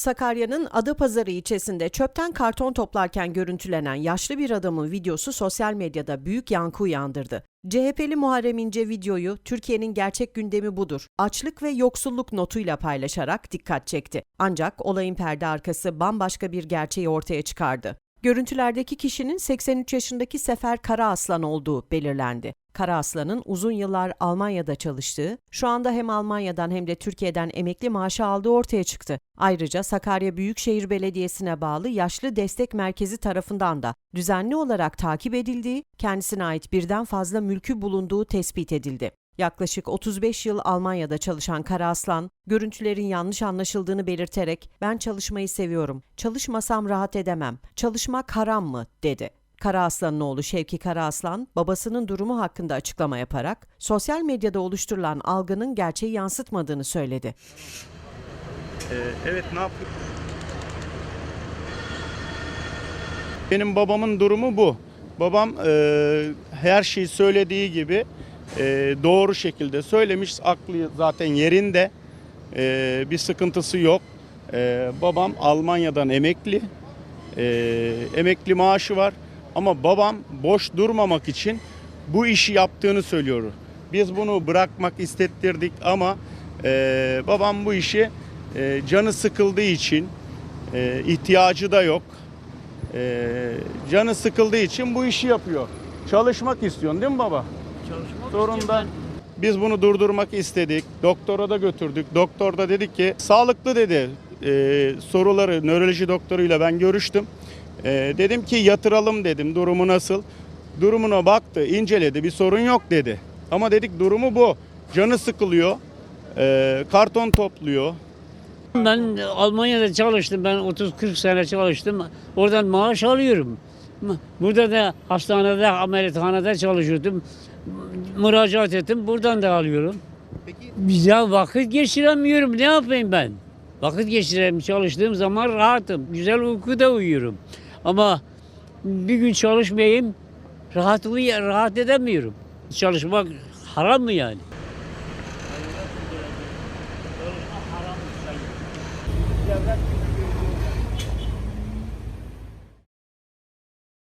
Sakarya'nın Adapazarı ilçesinde çöpten karton toplarken görüntülenen yaşlı bir adamın videosu sosyal medyada büyük yankı uyandırdı. CHP'li Muharrem İnce videoyu Türkiye'nin gerçek gündemi budur, açlık ve yoksulluk notuyla paylaşarak dikkat çekti. Ancak olayın perde arkası bambaşka bir gerçeği ortaya çıkardı. Görüntülerdeki kişinin 83 yaşındaki Sefer Karaaslan olduğu belirlendi. Karaaslan'ın uzun yıllar Almanya'da çalıştığı, şu anda hem Almanya'dan hem de Türkiye'den emekli maaşı aldığı ortaya çıktı. Ayrıca Sakarya Büyükşehir Belediyesi'ne bağlı Yaşlı Destek Merkezi tarafından da düzenli olarak takip edildiği, kendisine ait birden fazla mülkü bulunduğu tespit edildi. Yaklaşık 35 yıl Almanya'da çalışan Karaaslan, görüntülerin yanlış anlaşıldığını belirterek "Ben çalışmayı seviyorum. Çalışmasam rahat edemem. Çalışmak haram mı?" dedi. Karaaslan'ın oğlu Şevki Karaaslan, babasının durumu hakkında açıklama yaparak sosyal medyada oluşturulan algının gerçeği yansıtmadığını söyledi. Ee, evet ne yapıyor? Benim babamın durumu bu. Babam e, her şeyi söylediği gibi e, doğru şekilde söylemiş. Aklı zaten yerinde. E, bir sıkıntısı yok. E, babam Almanya'dan emekli. E, emekli maaşı var. Ama babam boş durmamak için bu işi yaptığını söylüyor. Biz bunu bırakmak istettirdik ama e, babam bu işi e, canı sıkıldığı için e, ihtiyacı da yok. E, canı sıkıldığı için bu işi yapıyor. Çalışmak istiyorsun değil mi baba? Çalışmak Zorunda. Biz bunu durdurmak istedik. Doktora da götürdük. Doktor da dedi ki sağlıklı dedi. E, soruları nöroloji doktoruyla ben görüştüm. E, dedim ki yatıralım dedim. Durumu nasıl? Durumuna baktı, inceledi. Bir sorun yok dedi. Ama dedik durumu bu. Canı sıkılıyor. E, karton topluyor. Ben Almanya'da çalıştım. Ben 30-40 sene çalıştım. Oradan maaş alıyorum. Burada da hastanede, ameliyathanede çalışıyordum. Müracaat ettim. Buradan da alıyorum. Peki Ya vakit geçiremiyorum. Ne yapayım ben? Vakit geçireyim. Çalıştığım zaman rahatım. Güzel uykuda uyuyorum. Ama bir gün çalışmayayım rahat uy rahat edemiyorum. Çalışmak haram mı yani? Devlet